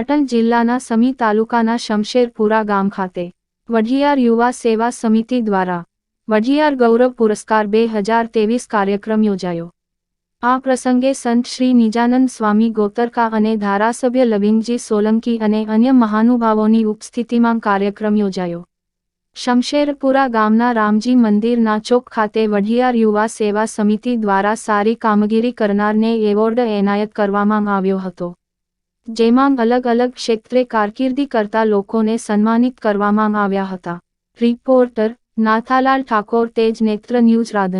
પાટણ જિલ્લાના સમી તાલુકાના શમશેરપુરા ગામ ખાતે વઢિયાર યુવા સેવા સમિતિ દ્વારા વઢિયાર ગૌરવ પુરસ્કાર બે હજાર તેવીસ કાર્યક્રમ યોજાયો. આ પ્રસંગે સંત શ્રી નિજાનંદ સ્વામી ગોતરકા અને ધારાસભ્ય લવિંગજી સોલંકી અને અન્ય મહાનુભાવોની ઉપસ્થિતિમાં કાર્યક્રમ યોજાયો. શમશેરપુરા ગામના રામજી મંદિરના ચોક ખાતે વઢિયાર યુવા સેવા સમિતિ દ્વારા સારી કામગીરી કરનારને એવોર્ડ એનાયત કરવામાં આવ્યો હતો. જેમાં અલગ અલગ ક્ષેત્રે કારકિર્દી કરતા લોકોને સન્માનિત કરવામાં આવ્યા હતા. રિપોર્ટર નાથાલાલ ઠાકોર, તેજ નેત્ર ન્યૂઝ રાધન.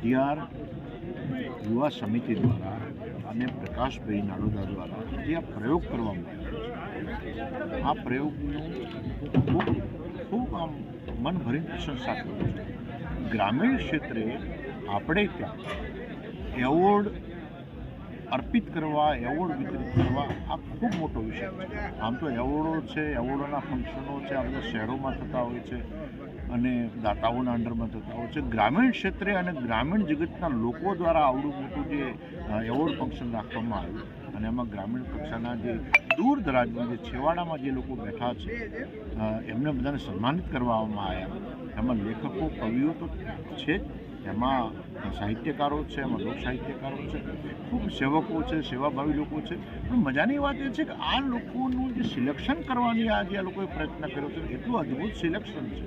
વઢિયાર યુવા સમિતિ દ્વારા અને પ્રકાશભાઈ નાડોદા દ્વારા જે આ પ્રયોગ કરવામાં આવ્યો આ પ્રયોગનું ખૂબ ખૂબ આમ મન ભરીને પ્રશંસા કરું છું. ગ્રામીણ ક્ષેત્રે આપણે ત્યાં એવોર્ડ અર્પિત કરવા, એવોર્ડ વિતરિત કરવા, આ ખૂબ મોટો વિષય છે. આમ તો એવોર્ડો છે, એવોર્ડોના ફંક્શનો છે, આ બધા શહેરોમાં થતા હોય છે અને દાતાઓના અંડરમાં થતા હોય છે. ગ્રામીણ ક્ષેત્રે અને ગ્રામીણ જગતના લોકો દ્વારા આવડું મોટું જે એવોર્ડ ફંક્શન રાખવામાં આવ્યું અને એમાં ગ્રામીણ કક્ષાના જે દૂર દરાજના જે છેવાડામાં જે લોકો બેઠા છે એમને બધાને સન્માનિત કરવામાં આવ્યા. એમાં લેખકો, કવિઓ તો છે, એમાં સાહિત્યકારો છે, એમાં લોક સાહિત્યકારો છે, ખૂબ સેવકો છે, સેવાભાવી લોકો છે. પણ મજાની વાત એ છે કે આ લોકોનું જે સિલેક્શન કરવાની આ જે આ લોકોએ પ્રયત્ન કર્યો છે, એટલું અદ્ભુત સિલેક્શન છે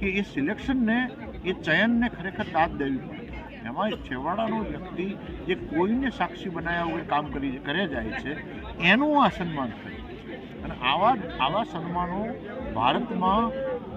કે એ સિલેક્શનને, એ ચયનને ખરેખર દાદ દેવી પડે. એમાં છેવાડાનો વ્યક્તિ જે કોઈને સાક્ષી બનાવ્યા વગર કામ કરી કરે જાય છે, એનું આ સન્માન થયું અને આવા આવા સન્માનો ભારતમાં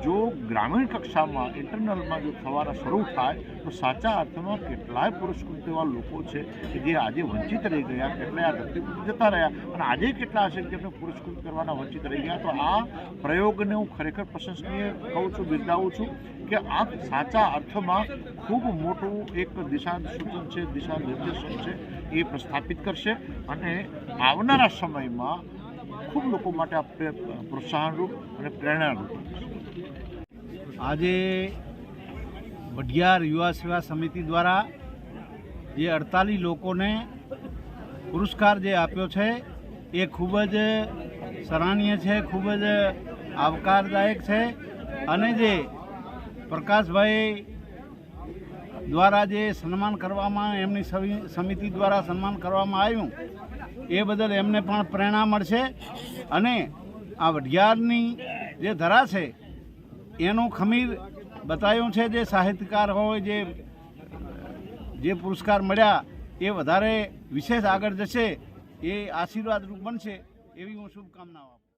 જો ગ્રામીણ કક્ષામાં ઇન્ટરનલમાં જો થવાના શરૂ થાય, તો સાચા અર્થમાં કેટલાય પુરસ્કૃત એવા લોકો છે કે જે આજે વંચિત રહી ગયા, કેટલાય આ ધરતીપુર જતા રહ્યા અને આજે કેટલા હશે જેમને પુરસ્કૃત કરવાના વંચિત રહી ગયા. તો આ પ્રયોગને હું ખરેખર પ્રશંસનીય કહું છું, બિરદાવું છું કે આ સાચા અર્થમાં ખૂબ મોટું એક દિશા સૂચન છે દિશા નિર્દેશન છે, એ પ્રસ્થાપિત કરશે અને આવનારા સમયમાં ખૂબ લોકો માટે આ પ્રે- પ્રોત્સાહનરૂપ અને પ્રેરણારૂપ. આજે વઢિયાર યુવા સેવા સમિતિ દ્વારા જે અડતાલીસ લોકોને પુરસ્કાર જે આપ્યો છે, એ ખૂબ જ સરાહનીય છે, ખૂબ જ આવકારદાયક છે અને જે પ્રકાશભાઈ દ્વારા જે સન્માન કરવામાં એમની સમિતિ દ્વારા સન્માન કરવામાં આવ્યું, એ બદલ એમને પણ પ્રેરણા મળશે અને આ વઢિયારની જે ધરા છે, એનું ખમીર બતાવ્યું છે જે સાહિત્યકાર હોય, જે જે પુરસ્કાર મળ્યા, એ વધારે વિશેષ આગળ જશે, એ આશીર્વાદરૂપ બનશે, એવી હું શુભકામનાઓ આપું